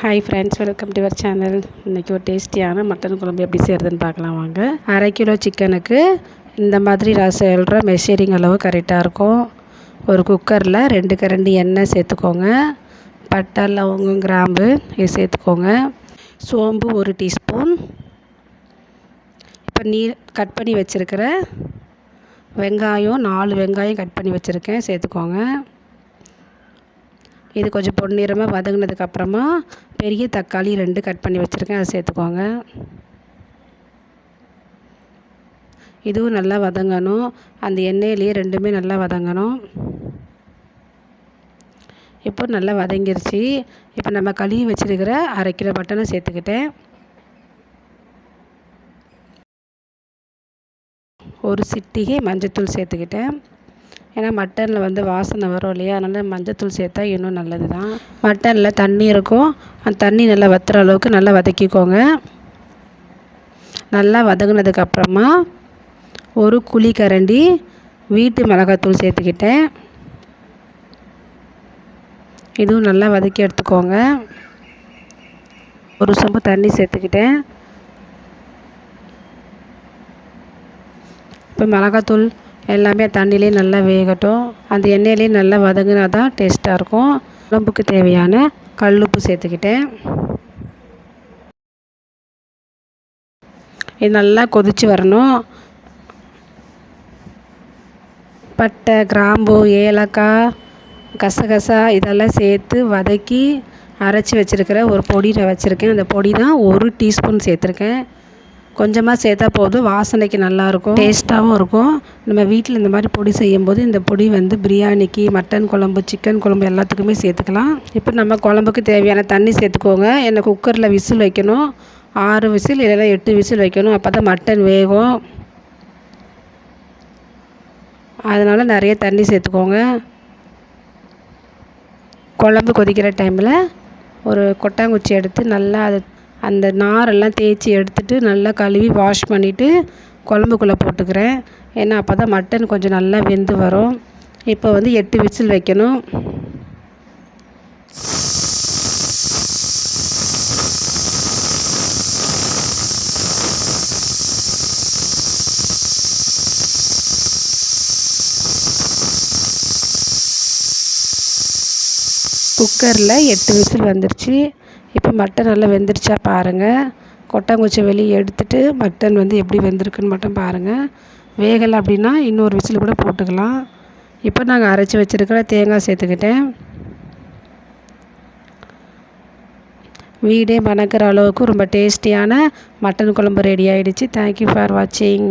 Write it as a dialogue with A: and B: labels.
A: Hi friends welcome to our channel இன்றைக்கி ஒரு டேஸ்டியான மட்டன் குழம்பு எப்படி செய்கிறதுன்னு பார்க்கலாம் வாங்க. அரை கிலோ சிக்கனுக்கு இந்த மாதிரி நான் சொல்கிற மெஷரிங் அளவு கரெக்டாக இருக்கும். ஒரு குக்கரில் ரெண்டு கரண்டி எண்ணெய் சேர்த்துக்கோங்க. பட்டை லவங்கம் கிராம்பு இது சேர்த்துக்கோங்க. சோம்பு ஒரு டீஸ்பூன் இப்போ நீ கட் பண்ணி வச்சுருக்கிற வெங்காயம் நாலு வெங்காயம் கட் பண்ணி வச்சுருக்கேன் சேர்த்துக்கோங்க. இது கொஞ்சம் பொன்னிறமாக வதங்கினதுக்கப்புறமா பெரிய தக்காளி ரெண்டு கட் பண்ணி வச்சுருக்கேன். அதை சேர்த்துக்கோங்க. இதுவும் நல்லா வதங்கணும். அந்த எண்ணெயிலேயே ரெண்டுமே நல்லா வதங்கணும். இப்போ நல்லா வதங்கிருச்சு. இப்போ நம்ம கழுவி வச்சுருக்கிற அரை கிலோ பட்டனை சேர்த்துக்கிட்டேன். ஒரு சிட்டிகை மஞ்சத்தூள் சேர்த்துக்கிட்டேன். ஏன்னா மட்டனில் வந்து வாசனை வரும் இல்லையா? அதனால் மஞ்சத்தூள் சேர்த்தா இன்னும் நல்லது தான் மட்டனில் தண்ணி இருக்கும். அந்த தண்ணி நல்லா வத்துற அளவுக்கு நல்லா வதக்கிக்கோங்க. நல்லா வதங்கினதுக்கப்புறமா ஒரு குழி கரண்டி வீட்டு மிளகாத்தூள் சேர்த்துக்கிட்டேன். இதுவும் நல்லா வதக்கி எடுத்துக்கோங்க. ஒரு சொம்பு தண்ணி சேர்த்துக்கிட்டேன். இப்போ மிளகாத்தூள் எல்லாமே தண்ணியிலே நல்லா வேகட்டும். அந்த எண்ணெயிலே நல்லா வதங்கினா தான் டேஸ்ட்டாக இருக்கும். உடம்புக்கு தேவையான கல் உப்பு சேர்த்துக்கிட்டேன். இது நல்லா கொதித்து வரணும். பட்டை கிராம்பு ஏலக்காய் கசகசா இதெல்லாம் சேர்த்து வதக்கி அரைச்சி வச்சுருக்கிற ஒரு பொடி நான் வச்சுருக்கேன். அந்த பொடி தான் ஒரு டீஸ்பூன் சேர்த்துருக்கேன். கொஞ்சமாக சேர்த்தா போதும். வாசனைக்கு நல்லாயிருக்கும். டேஸ்ட்டாகவும் இருக்கும். நம்ம வீட்டில் இந்த மாதிரி பொடி செய்யும்போது இந்த பொடி வந்து பிரியாணிக்கு மட்டன் குழம்பு சிக்கன் குழம்பு எல்லாத்துக்குமே சேர்த்துக்கலாம். இப்போ நம்ம குழம்புக்கு தேவையான தண்ணி சேர்த்துக்கோங்க. என்னை குக்கரில் விசில் வைக்கணும். ஆறு விசில் இல்லைன்னா எட்டு விசில் வைக்கணும். அப்போ தான் மட்டன் வேகும். அதனால் நிறைய தண்ணி சேர்த்துக்கோங்க. குழம்பு கொதிக்கிற டைமில் ஒரு கொட்டாங்குச்சி எடுத்து நல்லா அதை அந்த நாரெல்லாம் தேய்ச்சி எடுத்துட்டு நல்லா கழுவி வாஷ் பண்ணிவிட்டு குழம்புக்குள்ளே போட்டுக்கிறேன். ஏன்னா அப்போ தான் மட்டன் கொஞ்சம் நல்லா வெந்து வரும். இப்போ வந்து எட்டு விசில் வைக்கணும். குக்கரில் எட்டு விசில் வந்துருச்சு. இப்போ மட்டன் நல்லா வெந்துருச்சா பாருங்கள் கொட்டாங்குச்சி வெளியே எடுத்துட்டு மட்டன் வந்து எப்படி வெந்திருக்குன்னு மட்டும் பாருங்கள் வேகலை அப்படின்னா இன்னொரு விசில் கூட போட்டுக்கலாம். இப்போ நாங்கள் அரைச்சி வச்சுருக்கிற தேங்காய் சேர்த்துக்கிட்டேன். வீடே மணக்கிற அளவுக்கு ரொம்ப டேஸ்டியான மட்டன் குழம்பு ரெடி ஆகிடுச்சு தேங்க்யூ ஃபார் வாட்சிங்